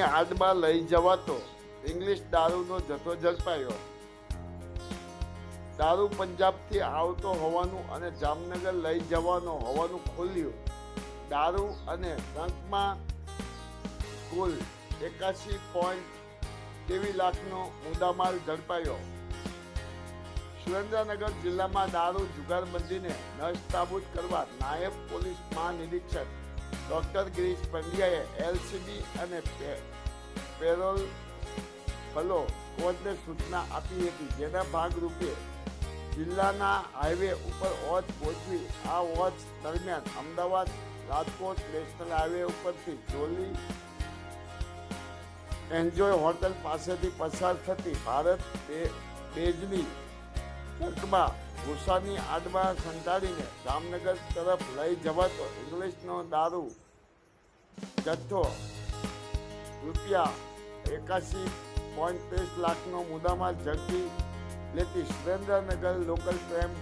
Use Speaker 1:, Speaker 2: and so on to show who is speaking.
Speaker 1: આડમાં લઈ જવાતો. ઇંગ્લિશ દારૂનો જથ્થો ઝડપાયો. દારૂ પંજાબથી આવતો હોવાનું અને જામનગર લઈ જવાનો હોવાનું ખુલ્યું. દારૂ અને ટ્રંકમાં કુલ એકાશી પોઈન્ટ ત્રેવીસ લાખનો મુદ્દામાલ ઝડપાયો. સુરેન્દ્રનગર જિલ્લામાં દારૂ જુગારબંધીને નષ્ટાબૂદ કરવા નાયબ પોલીસ મહાનિરીક્ષક ડોક્ટર ગિરીશ પંડ્યાએ એલસીબી અને પેરોલ ફલો કોર્ટને સૂચના આપી હતી. જેના ભાગરૂપે જિલ્લાના હાઈવે ઉપર વોચ પહોંચવી. આ વોચ દરમિયાન અમદાવાદ રાજકોટ નેશનલ હાઈવે ઉપરથી જોલી એન્જોય હોટલ પાસેથી પસાર થતી ભારત બેજની ટ્રકમાં ગુસ્સાની આડમાં સંતાડીને જામનગર તરફ લઈ જવાતો ઇંગ્લિશનો દારૂ જથ્થો રૂપિયા એકાસી પોઈન્ટ ત્રીસ લાખનો મુદ્દામાં ઝડપી લેતી સુરેન્દ્રનગર લોકલ ક્રાઇમ